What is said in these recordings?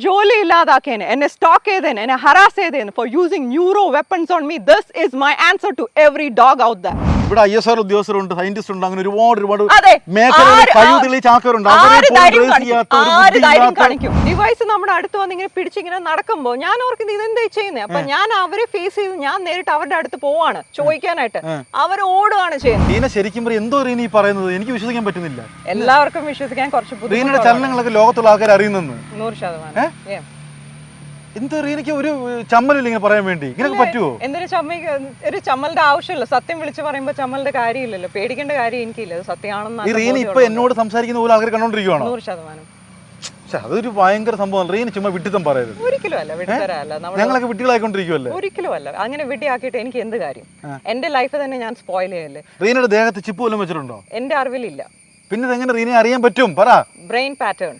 ജോലി ഇല്ലാതാക്കിയതിന് എന്നെ സ്റ്റോക്ക് ചെയ്തതിന് എന്നെ ഹറാസ് ചെയ്തതിന് for using neuro weapons on me this is my answer to every dog out the ഇവിടെ ഐ എസ് ആർ ഉദ്യോഗസ്ഥരുണ്ട് സയന്റിസ്റ്റ് ഉണ്ട് അങ്ങനെ ഒരുപാട് ഒരുപാട് കഴിവ് തെളിയിച്ച ആൾക്കാരുണ്ട്. ഡിവൈസ് നമ്മുടെ അടുത്ത് വന്ന് ഇങ്ങനെ പിടിച്ചിങ്ങനെ നടക്കുമ്പോൾ ഞാൻ ഓർക്കുന്നത് ഇതെന്താ ചെയ്യുന്നത് അപ്പൊ ഞാൻ അവരെ ഫേസ് ചെയ്ത് ഞാൻ നേരിട്ട് അവരുടെ അടുത്ത് പോവാണ് ചോദിക്കാനായിട്ട്. അവർ ഓടുകയാണ് ചെയ്യുന്നത്. റീന ശരിക്കും എന്തോ റീന ഈ പറയുന്നത്? എനിക്ക് വിശ്വസിക്കാൻ പറ്റുന്നില്ല. എല്ലാവർക്കും വിശ്വസിക്കാൻ കുറച്ച് റീനയുടെ ചലനങ്ങളൊക്കെ ലോകത്തുള്ള ആൾക്കാർ അറിയുന്നെന്ന്. നൂറ് ശതമാനം. എന്തോ റീനയ്ക്ക് ഒരു ചമ്മലില്ല ഇങ്ങനെ പറയാൻ വേണ്ടി. ഇങ്ങനെയൊക്കെ പറ്റുമോ എന്തൊരു ചമ്മയ്ക്ക് ഒരു ചമ്മലിന്റെ ആവശ്യമില്ല. സത്യം വിളിച്ചു പറയുമ്പോ ചമ്മലിന്റെ കാര്യമില്ലല്ലോ. പേടിക്കേണ്ട കാര്യം എനിക്കില്ല. സത്യമാണെന്ന് റീന ഇപ്പൊ എന്നോട് സംസാരിക്കുന്ന പോലെ ആൾക്കാർ കണ്ടോണ്ടിരിക്കുവാണോ? നൂറ് ശതമാനം. അതൊരു ഭയങ്കര സംഭവം റീന ചുമ്മാ വിട്ടിത്തം പറയരുത്. ഒരിക്കലും അല്ല വിട്ടുതരല്ല നമ്മൾ ഞങ്ങളൊക്കെ വിട്ടികളായിക്കൊണ്ടിരിക്കുവല്ലേ? ഒരിക്കലും അല്ല. അങ്ങനെ വിട്ടിയാക്കിയിട്ട് എനിക്ക് എന്ത് കാര്യം? എന്റെ ലൈഫ് തന്നെ ഞാൻ സ്പോയിൽ ചെയ്യല്ലേ? റീനയുടെ ദേഹത്ത് ചിപ്പ് വല്ലതും വെച്ചിട്ടുണ്ടോ? എന്റെ അറിവിലില്ല. പിന്നെ എങ്ങനെ റീനെ അറിയാൻ പറ്റും? പറ. Brain pattern.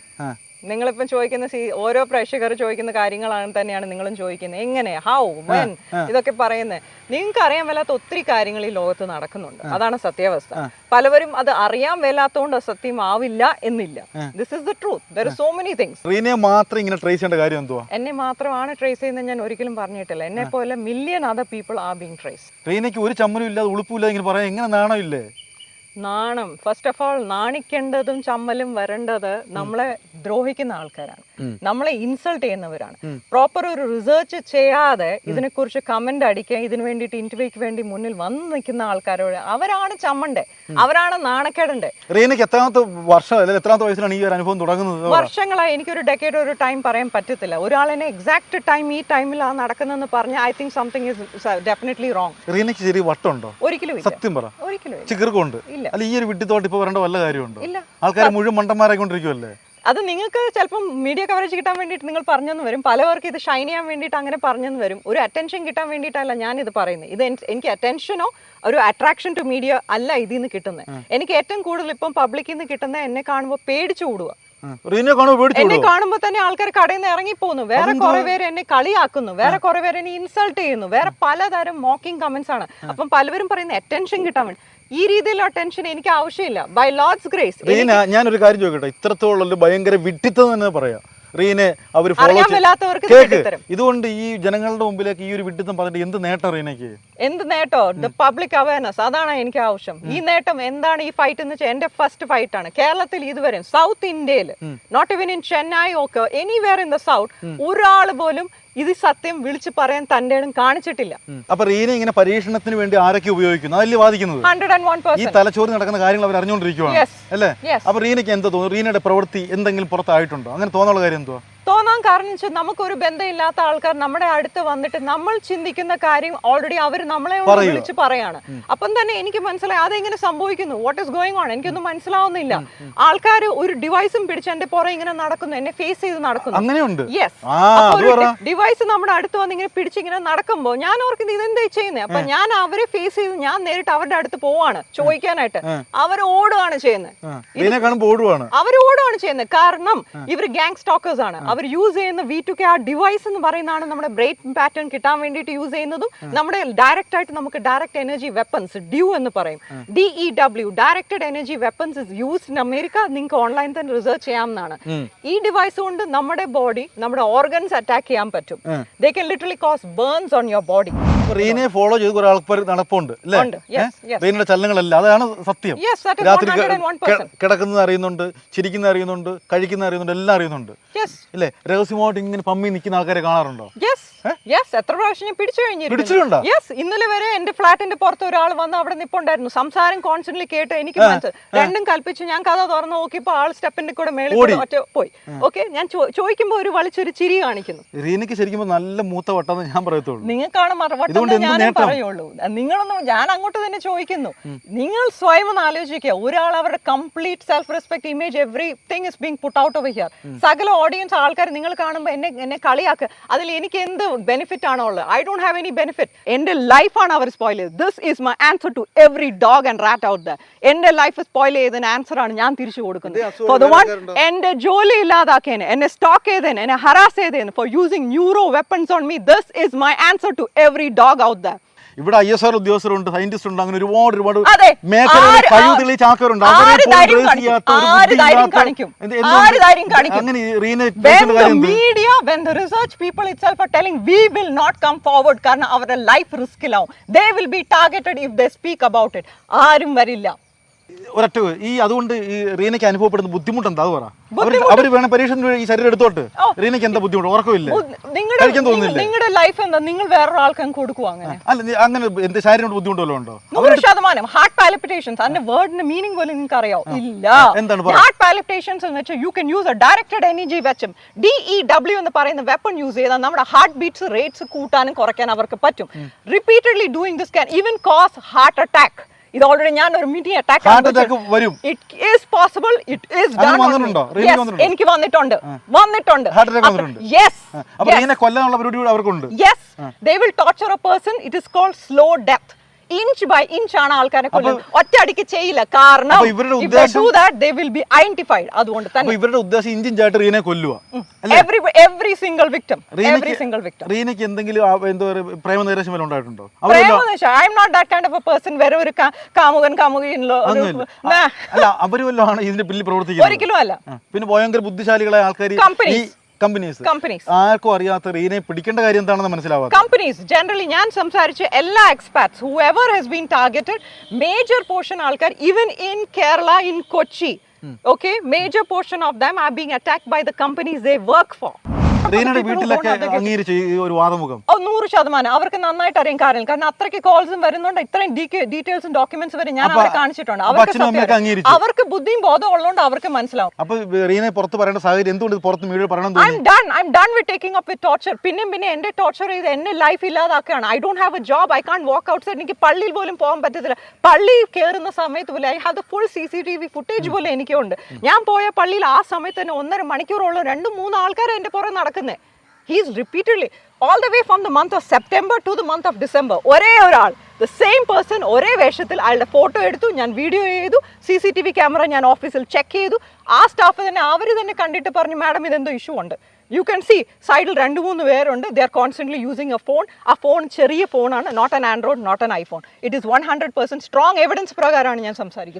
നിങ്ങളിപ്പം ചോദിക്കുന്ന സീ ഓരോ പ്രേക്ഷകർ ചോദിക്കുന്ന കാര്യങ്ങളാണ് തന്നെയാണ് നിങ്ങളും ചോദിക്കുന്നത്. എങ്ങനെ? ഹൗ വെൻ ഇതൊക്കെ പറയുന്നത്. നിങ്ങൾക്ക് അറിയാൻ മേലാത്ത ഒത്തിരി കാര്യങ്ങൾ ഈ ലോകത്ത് നടക്കുന്നുണ്ട്. അതാണ് സത്യാവസ്ഥ. പലവരും അത് അറിയാൻ മേലാത്തതുകൊണ്ട് സത്യം ആവില്ല എന്നില്ല. This is the truth there so many things മാത്രം ഇങ്ങനെ ട്രേസ് ചെയ്യേണ്ട കാര്യം എന്തുവാ? എന്നെ മാത്രമാണ് ട്രേസ് ചെയ്യുന്നത്. ഞാൻ ഒരിക്കലും പറഞ്ഞിട്ടില്ല. എന്നെ പോലെ million other people are being trace റീനയ്ക്ക് ഒരു ചമ്മലും ഇല്ലാതെ ഉളുപ്പില്ല ഇങ്ങനെ പറയാൻ എങ്ങനെ നാണമില്ലേ? നാണം. ഫസ്റ്റ് ഓഫ് ഓൾ നാണിക്കേണ്ടതും ചമ്മലും വരേണ്ടത് നമ്മളെ ദ്രോഹിക്കുന്ന ആൾക്കാരാണ്. നമ്മളെ ഇൻസൾട്ട് ചെയ്യുന്നവരാണ്. പ്രോപ്പർ ഒരു റിസർച്ച് ചെയ്യാതെ ഇതിനെക്കുറിച്ച് കമന്റ് അടിക്കുക ഇതിനു വേണ്ടിയിട്ട് ഇന്റർവ്യൂക്ക് വേണ്ടി മുന്നിൽ വന്ന് നിൽക്കുന്ന ആൾക്കാരോട് അവരാണ് ചമ്മണ്ടേ. അവരാണ് നാണക്കേടണ്ടേ. റീനയ്ക്ക് എത്രാമത്തെ വർഷം അല്ലെങ്കിൽ എത്രാമത്തെ വയസ്സിലാണ് ഈ ഒരു അനുഭവം തുടങ്ങുന്നത്? വർഷങ്ങളായി എനിക്കൊരു ഡെക്കേഡ് ഒരു ടൈം പറയാൻ പറ്റത്തില്ല. ഒരാളിനെ എക്സാക്ട് ടൈം ഈ ടൈമിലാണ് നടക്കുന്നതെന്ന് പറഞ്ഞ I think something is definitely wrong റീനയ്ക്ക് ശരി വട്ടമുണ്ടോ ഒരിക്കലും ഇല്ല. സത്യം പറ. ഒരിക്കലും ചിക്കർക്കുണ്ട് അല്ല ഈ ഒരു വിട്ടിത്തോട്ട് ഇപ്പൊ വരേണ്ട വല്ല കാര്യമുണ്ടോ? ആൾക്കാർ മുഴുവൻ മണ്ടന്മാരായിക്കൊണ്ടിരിക്കുമല്ലേ അത് നിങ്ങൾക്ക് ചിലപ്പം മീഡിയ കവറേജ് കിട്ടാൻ വേണ്ടിയിട്ട് നിങ്ങൾ പറഞ്ഞെന്ന് വരും. പലവർക്ക് ഇത് ഷൈൻ ചെയ്യാൻ വേണ്ടിയിട്ട് അങ്ങനെ പറഞ്ഞെന്ന് വരും. ഒരു അറ്റൻഷൻ കിട്ടാൻ വേണ്ടിയിട്ടല്ല ഞാൻ ഇത് പറയുന്നത്. ഇത് എനിക്ക് അറ്റൻഷനോ ഒരു അട്രാക്ഷൻ ടു മീഡിയ അല്ല ഇതിൽ നിന്ന് കിട്ടുന്നത് എനിക്ക് ഏറ്റവും കൂടുതൽ ഇപ്പം പബ്ലിക്കിൽ നിന്ന് കിട്ടുന്നത് എന്നെ കാണുമ്പോൾ പേടിച്ചു കൂടുക. എന്നെ കാണുമ്പോ തന്നെ ആൾക്കാർ കടയിൽ നിന്ന് ഇറങ്ങി പോകുന്നു വേറെ കുറെ പേര് എന്നെ കളിയാക്കുന്നു. വേറെ കുറെ പേര് എന്നെ ഇൻസൾട്ട് ചെയ്യുന്നു. വേറെ പലതരം മോക്കിംഗ് കമന്റ്സ് ആണ്. അപ്പം പലവരും പറയുന്ന അറ്റൻഷൻ കിട്ടാൻ വേണ്ടി. ഈ രീതിയിലുള്ള ടെൻഷൻ എനിക്ക് ആവശ്യമില്ല. ബൈ ലോഡ്സ് ഗ്രേസ് ഞാനൊരു കാര്യം ചോദിക്കട്ടെ? ഇത്രത്തോളം ഭയങ്കര വിട്ടിത്തം തന്നെ പറയാം. റീനെ അവർ ഫോളോ കേക്ക്. ഇതുകൊണ്ട് ഈ ജനങ്ങളുടെ മുമ്പിലേക്ക് ഈ ഒരു വിഡിത്തം പറഞ്ഞിട്ട് എന്ത് നേട്ടം റീനയ്ക്ക്? എന്ത് നേട്ടോ? ദ പബ്ലിക് അവയർനെസ് അതാണ് എനിക്ക് ആവശ്യം. ഈ നേട്ടം എന്താണ് ഈ ഫൈറ്റ് എന്ന് വെച്ചാൽ എന്റെ ഫസ്റ്റ് ഫൈറ്റ് ആണ്. കേരളത്തിൽ ഇതുവരെ സൗത്ത് ഇന്ത്യയിൽ നോട്ട് ഇവൻ ഇൻ ചെന്നൈ ഒക്കെ എനിവേർ ഇൻ ദ സൗത്ത് ഒരാൾ പോലും ഇത് സത്യം വിളിച്ച് പറയാൻ തന്റെ ഇടം കാണിച്ചിട്ടില്ല അപ്പൊ റീന ഇങ്ങനെ പരീക്ഷണത്തിന് വേണ്ടി ആരൊക്കെ ഉപയോഗിക്കുന്നു? അതല്ലേ വാദിക്കുന്നത്? ഹൺഡ്രഡ് ആൻഡ് വൺ ഈ തലച്ചോറ് നടക്കുന്ന കാര്യങ്ങൾ അവർ അറിഞ്ഞുകൊണ്ടിരിക്കുവാണ് അല്ലേ. അപ്പൊ റീനയ്ക്ക് എന്താ തോന്നുന്നു? റീനയുടെ പ്രവൃത്തി എന്തെങ്കിലും പുറത്തായിട്ടുണ്ടോ? അങ്ങനെ തോന്നാനുള്ള കാര്യം എന്തുവാ? തോന്നാൻ കാരണം വെച്ചാൽ നമുക്കൊരു ബന്ധമില്ലാത്ത ആൾക്കാർ നമ്മുടെ അടുത്ത് വന്നിട്ട് നമ്മൾ ചിന്തിക്കുന്ന കാര്യം ഓൾറെഡി അവർ നമ്മളെ. വിളിച്ച് പറയാണ്. അപ്പം തന്നെ എനിക്ക് മനസ്സിലായി അതെങ്ങനെ സംഭവിക്കുന്നു? വാട്ട് ഇസ് ഗോയിങ് ഓൺ എനിക്കൊന്നും മനസ്സിലാവുന്നില്ല. ആൾക്കാർ ഒരു ഡിവൈസും പിടിച്ച് എന്റെ പുറം ഇങ്ങനെ നടക്കുന്നു എന്നെ ഫേസ് ചെയ്ത് നടക്കുന്നു. അങ്ങനെയുണ്ട്. യെസ് ഡിവൈസ് നമ്മുടെ അടുത്ത് വന്ന് ഇങ്ങനെ പിടിച്ചിങ്ങനെ നടക്കുമ്പോൾ ഞാൻ ഓർക്കുന്നത് ഇതെന്താ ചെയ്യുന്നത് അപ്പൊ ഞാൻ അവരെ ഫേസ് ചെയ്ത് ഞാൻ നേരിട്ട് അവരുടെ അടുത്ത് പോവാണ് ചോദിക്കാനായിട്ട്. അവർ ഓടുകയാണ് ചെയ്യുന്നത്. അവർ ഓടുകയാണ് ചെയ്യുന്നത്. കാരണം ഇവർ ഗാങ് സ്റ്റോക്കേഴ്സ് ആണ്. അവർ യൂസ് ചെയ്യുന്ന വി ടു കെ ആ ഡിവൈസ് എന്ന് പറയുന്നതാണ് നമ്മുടെ ബ്രെയിൻ പാറ്റേൺ കിട്ടാൻ വേണ്ടിയിട്ട് യൂസ് ചെയ്യുന്നതും നമ്മുടെ ഡയറക്റ്റ് ആയിട്ട് നമുക്ക് ഡയറക്റ്റ് എനർജി വെപ്പൺസ് ഡ്യൂ എന്ന് പറയും. D E W directed energy weapons is used in America നിങ്ങൾക്ക് ഓൺലൈൻ തന്നെ റിസർച്ച് ചെയ്യാവുന്നതാണ്. ഈ ഡിവൈസ് കൊണ്ട് നമ്മുടെ ബോഡി നമ്മുടെ ഓർഗൻസ് അറ്റാക്ക് ചെയ്യാൻ പറ്റും. They can literally cause burns on your body റീനയെ follow ചെയ്ത് കുറെ ആൾക്കാർ നടപ്പുണ്ട് അല്ലേ. റീനയുടെ ചലനങ്ങളല്ല അതാണ് സത്യം. രാത്രി 101%. കിടക്കുന്നത് അറിയുന്നുണ്ട് ചിരിക്കുന്നത് അറിയുന്നുണ്ട് കഴിക്കുന്നത് അറിയുന്നുണ്ട് എല്ലാം അറിയുന്നുണ്ട്. അല്ലേ രഹസ്യമായിട്ട് ഇങ്ങനെ പമ്മി നിൽക്കുന്ന ആൾക്കാരെ കാണാറുണ്ടോ? യെസ് എത്ര പ്രാവശ്യം ഞാൻ പിടിച്ചു കഴിഞ്ഞിരുന്നു യെസ് ഇന്നലെ വരെ എന്റെ ഫ്ളാറ്റിന്റെ പുറത്ത് ഒരാൾ വന്ന് അവിടെ നിപ്പുണ്ടായിരുന്നു. സംസാരം കോൺസ്റ്റന്റ്ലി കേട്ട് എനിക്ക് രണ്ടും കൽപ്പിച്ച്. ഞാൻ കഥ തുറന്ന് നോക്കിയപ്പോ ആൾ സ്റ്റെപ്പിന്റെ കൂടെ മേളിൽ ഒറ്റ പോയി. ഓക്കെ ഞാൻ ചോദിക്കുമ്പോ ഒരു വലിച്ചൊരു ചിരി കാണിക്കുന്നു. റീനക്ക് ശരിക്കും നല്ല മൂത്ത വട്ടം ഞാൻ പറയത്തുള്ളൂ. നിങ്ങൾക്കാണ് മറുപടി ഞാൻ പറയുള്ളൂ. നിങ്ങളൊന്നും ഞാൻ അങ്ങോട്ട് തന്നെ ചോദിക്കുന്നു. നിങ്ങൾ സ്വയം ഒന്ന് ആലോചിക്കുക. ഒരാൾ അവരുടെ complete self respect image everything is being put out of here സകല ഓഡിയൻസ് ആൾക്കാർ നിങ്ങൾ കാണുമ്പോൾ എന്നെ എന്നെ കളിയാക്കുക അതിൽ എനിക്ക് എന്ത് ബെനിഫിറ്റ് ആണോ ഉള്ളത്? I don't have any benefit എന്റെ ലൈഫാണ് അവർ സ്പോയിൽ ചെയ്തത്. This is my answer to every dog and rat out the എന്റെ ലൈഫ് സ്പോയിൽ ചെയ്തതിന് ആൻസർ ആണ് ഞാൻ തിരിച്ചു കൊടുക്കുന്നത്. ഫോർ ദ വൺ എന്റെ ജോലി ഇല്ലാതാക്കിയതിന് എന്നെ സ്റ്റോക്ക് ചെയ്തതിന് എന്നെ ഹറാസ് ചെയ്തതിന് for using neuro weapons on me this is my answer to every dog out the ഇവിടെ ഐ എസ് ആർ ഉദ്യോഗസ്ഥരുണ്ട് സയന്റിസ്റ്റ് ഉണ്ട് അങ്ങനെ ഒരുപാട് ഒരുപാട്. മേഖലകളിൽ കഴിവ് തെളിയിച്ച ആൾക്കാരുണ്ട് അവരുടെ life റിസ്കിലാവും they will be targeted if they speak ആരും വരില്ല. ഒരൊറ്റ ഈ അതുകൊണ്ട് ഈ റീനയ്ക്ക് അനുഭവപ്പെടുന്ന ബുദ്ധിമുട്ട് എന്താ അത് പറ. അവർ വേണം പരീക്ഷ ഈ ശരീരം എടുത്തോട്ട്. റീനയ്ക്ക് എന്താ ബുദ്ധിമുട്ട്? ഉറക്കമില്ല? നിങ്ങളുടെ ലൈഫ് എന്താ? നിങ്ങൾ വേറൊരാൾക്കും കൊടുക്കുക അങ്ങനെ? അല്ല അങ്ങനെ എന്ത് ശരീരം ബുദ്ധിമുട്ട് വല്ലതും ഉണ്ടോ? നൂറ് ശതമാനം. ഹാർട്ട് പാലിപ്പിറ്റേഷൻസ് അതിന്റെ വേർഡിന്റെ മീനിങ് പോലും നിങ്ങൾക്ക് അറിയോ ഇല്ല. എന്താണ്? ഹാർട്ട് പാലിപ്പിറ്റേഷൻസ് എന്ന് വെച്ചാൽ you can use a directed energy വെച്ചും ഡി ഇ ഡബ്ല്യു എന്ന് പറയുന്ന വെപ്പൺ യൂസ് ചെയ്താൽ നമ്മുടെ ഹാർട്ട് ബീറ്റ്സ് റേറ്റ്സ് കൂട്ടാനും കുറയ്ക്കാനും അവർക്ക് പറ്റും. Repeatedly doing this can even cause heart attack ഇത് ഓൾറെഡി ഞാൻ ഒരു മിനി അറ്റാക്ക് വരും. It is possible it is? എനിക്ക് വന്നിട്ടുണ്ട്. വന്നിട്ടുണ്ട്. യെസ് അപ്പൊ ഇങ്ങനെ കൊല്ലാനുള്ള പരിപാടി അവർക്കുണ്ട്. Yes they will torture a person it is called slow death inch by inch ആണ് ആൾക്കാരെ കൊല്ലുന്നത്. ഒറ്റയടിക്ക് ചെയ്യില്ല. കാരണം ഐഡന്റിഫൈഡ് അതുകൊണ്ട് തന്നെ ഇവരുടെ ഉദ്ദേശം ഇഞ്ചിഞ്ചായിട്ട് റീനെ കൊല്ലുക every every single victim every single victim റീനയ്ക്ക് എന്തെങ്കിലും എന്താ എന്തോ ഒരു പ്രേമ നൈരാശ്യം വല്ലതും ഉണ്ടായിട്ടുണ്ടോ? അവരെല്ലാം I'm not that kind of a person വേറെ ഒരു കാമുകൻ കാമുകയിലോ അല്ല അവർ വല്ലതും ആണ് ഇതിന്റെ പിന്നിൽ പ്രവർത്തിക്കുന്നത്. ഒരിക്കലും അല്ല. പിന്നെ ഭയങ്കര ബുദ്ധിശാലികളായ ആൾക്കാർ ഈ. കമ്പനീസ് കമ്പനീസ് ആർക്കും അറിയാത്ത റീനെ പിടിക്കേണ്ട കാര്യം എന്താണെന്ന് മനസ്സിലാവാത്ത കമ്പനീസ് ജനറലി ഞാൻ സംസാരിച്ച എല്ലാ expats who ever has been targeted major portion ആൾക്കാർ even in Kerala in Kochi okay major portion of them are being attack by the companies they work for റീനയുടെ വീട്ടിലൊക്കെ അംഗീകരിച്ചു ഈ ഒരു വാദമുഖം. ഓ നൂറ് ശതമാനം. അവർക്ക് നന്നായിട്ട് അറിയാം കാരണം കാരണം അത്രയ്ക്ക് കോൾസും വരുന്നുണ്ട്. ഇത്രയും ഡീറ്റെയിൽസും ഡോക്യുമെന്റ്സ് വരെ ഞാൻ അവരെ കാണിച്ചിട്ടുണ്ട്. അവർക്ക്. അവർക്ക് ബുദ്ധിയും ബോധം ഉള്ളതുകൊണ്ട് അവർക്ക് മനസ്സിലാവും. അപ്പൊ റീനെ പുറത്ത് പറയേണ്ട സാഹചര്യം എന്തുകൊണ്ട് പുറത്ത് മീഡിയ പറയണം I'm done I'm done with taking up with torture പിന്നെയും പിന്നെ എന്റെ ടോർച്ചർ ചെയ്ത് എന്നെ life ഇല്ലാതാക്കുകയാണ്. I don't have a job I can't walk outside എനിക്ക് പള്ളിയിൽ പോലും പോകാൻ പറ്റത്തില്ല. പള്ളി കയറുന്ന സമയത്ത് പോലും I have the full C C T V footage പോലും എനിക്കുണ്ട്. ഞാൻ പോയ പള്ളിയിൽ ആ സമയത്ത് തന്നെ ഒന്നര മണിക്കൂറോളം രണ്ട് മൂന്ന് ആൾക്കാർ എന്റെ പുറകെ നടക്കുന്നത് he's repeatedly all the way from the month of September to the month of December ഒരേ ഒരാൾ ദ സെയിം പേഴ്സൺ ഒരേ വേഷത്തിൽ അയാളുടെ ഫോട്ടോ എടുത്തു ഞാൻ വീഡിയോ ചെയ്തു C C T V camera ഞാൻ ഓഫീസിൽ ചെക്ക് ചെയ്തു. ആ സ്റ്റാഫ് തന്നെ അവർ തന്നെ കണ്ടിട്ട് പറഞ്ഞു മാഡം ഇതെന്തോ ഇഷ്യൂ ഉണ്ട്. യു ക്യാൻ സി സൈഡിൽ രണ്ട് മൂന്ന് പേരുണ്ട്. They are constantly using a phone ആ ഫോൺ ചെറിയ ഫോണാണ് not an Android not an iPhone it is one hundred percent strong evidence പ്രകാരമാണ് ഞാൻ സംസാരിക്കുന്നത്.